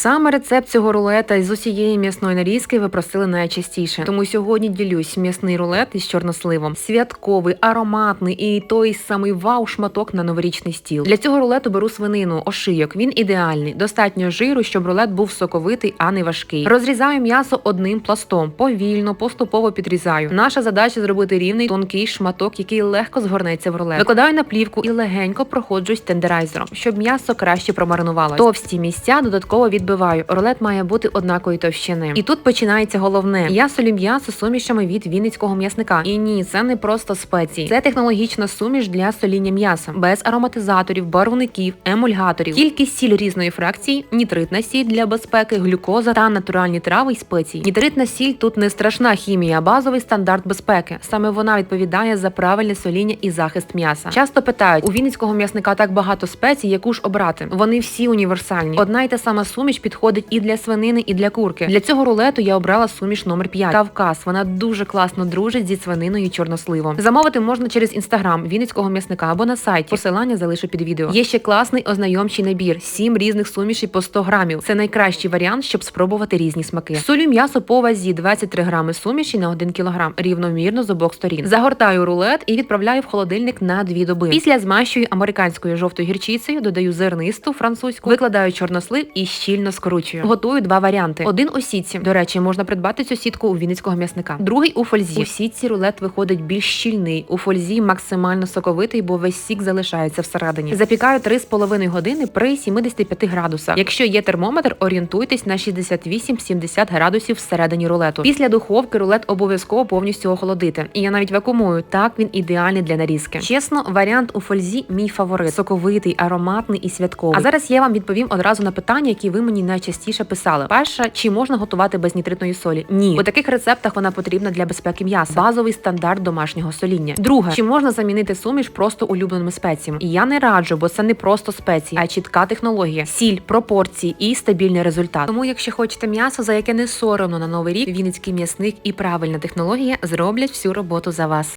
Саме рецепт цього рулета з усієї м'ясної нарізки ви просили найчастіше. Тому сьогодні ділюсь м'ясний рулет із чорносливом. Святковий, ароматний і той самий вау-шматок на новорічний стіл. Для цього рулету беру свинину, ошийок. Він ідеальний. Достатньо жиру, щоб рулет був соковитий, а не важкий. Розрізаю м'ясо одним пластом, повільно, поступово підрізаю. Наша задача зробити рівний тонкий шматок, який легко згорнеться в рулет. Викладаю на плівку і легенько проходжусь тендерайзером, щоб м'ясо краще промаринувалося. Товсті місця додатково відбиваю. Рулет має бути однакової товщини. І тут починається головне. Я солю м'ясо сумішами від вінницького м'ясника. І ні, це не просто спеції. Це технологічна суміш для соління м'яса, без ароматизаторів, барвників, емульгаторів. Тільки сіль різної фракції, нітритна сіль для безпеки, глюкоза та натуральні трави й спеції. Нітритна сіль тут не страшна хімія, а базовий стандарт безпеки. Саме вона відповідає за правильне соління і захист м'яса. Часто питають у вінницького м'ясника так багато спецій, яку ж обрати. Вони всі універсальні. Одна й та сама суміш підходить і для свинини, і для курки. Для цього рулету я обрала суміш номер 5 Кавказ. Вона дуже класно дружить зі свининою чорносливом. Замовити можна через інстаграм Вінницького м'ясника або на сайті. Посилання залишу під відео. Є ще класний ознайомчий набір: сім різних сумішей по 100 грамів. Це найкращий варіант, щоб спробувати різні смаки. Солю м'ясо по вазі 23 грами суміші на 1 кілограм, рівномірно з обох сторін. Загортаю рулет і відправляю в холодильник на дві доби. Після змащую американською жовтою гірчицею, додаю зернисту французьку, викладаю чорнослив і щільно скручую. Готую два варіанти: один у сітці. До речі, можна придбати цю сітку у вінницького м'ясника. Другий у фользі. У сітці рулет виходить більш щільний. У фользі максимально соковитий, бо весь сік залишається всередині. Запікаю 3,5 години при 75 градусах. Якщо є термометр, орієнтуйтесь на 68-70 градусів всередині рулету. Після духовки рулет обов'язково повністю охолодити. І я навіть вакуумую. Так він ідеальний для нарізки. Чесно, варіант у фользі мій фаворит. Соковитий, ароматний і святковий. А зараз я вам відповім одразу на питання, які ви мені найчастіше писали. Перша, чи можна готувати без нітритної солі? Ні. У таких рецептах вона потрібна для безпеки м'яса. Базовий стандарт домашнього соління. Друге, чи можна замінити суміш просто улюбленими спеціями? Я не раджу, бо це не просто спеції, а чітка технологія, сіль, пропорції і стабільний результат. Тому, якщо хочете м'ясо, за яке не соромно на новий рік, вінницький м'ясник і правильна технологія зроблять всю роботу за вас.